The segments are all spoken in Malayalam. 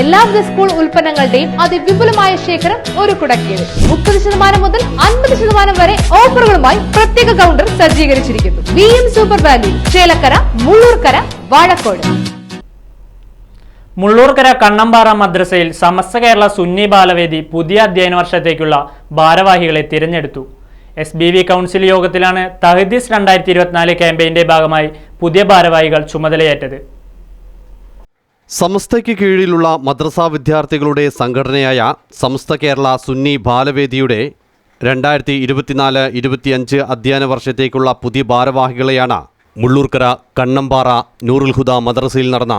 എല്ലാവിധ സ്കൂൾ ഉൽപ്പന്നങ്ങളുടെയും അതിവിപുലമായ ശേഖരം ഒരു കുടക്കീഴ് മുപ്പത് ശതമാനം മുതൽ അൻപത് ശതമാനം വരെ ഓഫറുകളുമായി പ്രത്യേക കൗണ്ടർ സജ്ജീകരിച്ചിരിക്കുന്നു. V M super value Chelakkara Mullurkara Vazhakkode. Mullurkara Kannambara മദ്രസയിൽ സമസ്ത കേരള സുന്നി ബാലവേദി പുതിയ അധ്യയന വർഷത്തേക്കുള്ള ഭാരവാഹികളെ തിരഞ്ഞെടുത്തു. എസ് ബി വി കൗൺസിൽ യോഗത്തിലാണ് തഹദീസ് രണ്ടായിരത്തി ഇരുപത്തിനാല് ക്യാമ്പയിന്റെ ഭാഗമായി പുതിയ ഭാരവാഹികൾ ചുമതലയേറ്റത്. സമസ്തയ്ക്ക് കീഴിലുള്ള മദ്രസാ വിദ്യാർത്ഥികളുടെ സംഘടനയായ സമസ്ത കേരള സുന്നി ബാലവേദിയുടെ രണ്ടായിരത്തി ഇരുപത്തിനാല് ഇരുപത്തിയഞ്ച് അധ്യയന വർഷത്തേക്കുള്ള പുതിയ ഭാരവാഹികളെയാണ് മുള്ളൂർക്കര കണ്ണമ്പാറ നൂറുൽ ഹുദ മദ്രസയിൽ നടന്ന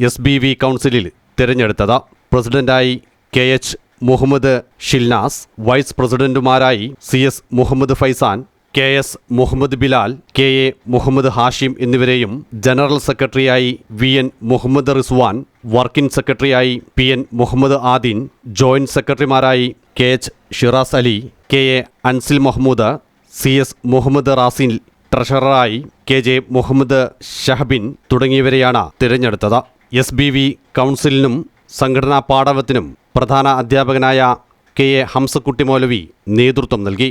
എസ് ബി വി കൗൺസിലിൽ തിരഞ്ഞെടുത്തത്. പ്രസിഡന്റായി K H Muhammad Shilnas vice പ്രസിഡന്റുമാരായി C S Muhammad Faizan K S Muhammad Bilal K A Muhammad Hashim എന്നിവരെയും ജനറൽ സെക്രട്ടറിയായി V N Muhammad Rizwan working സെക്രട്ടറിയായി P N Muhammad Adin joint സെക്രട്ടറിമാരായി K H Shiraz Ali K A Ansil Muhammad C S Muhammad Rasin ട്രഷററായി K J Muhammad Shahabin തുടങ്ങിയവരെയാണ് തിരഞ്ഞെടുത്തത്. എസ് ബി വി കൗൺസിലിനും സംഘടനാ പാടവത്തിനും പ്രധാന അധ്യാപകനായ കെ എ ഹംസക്കുട്ടി മൗലവി നേതൃത്വം നൽകി.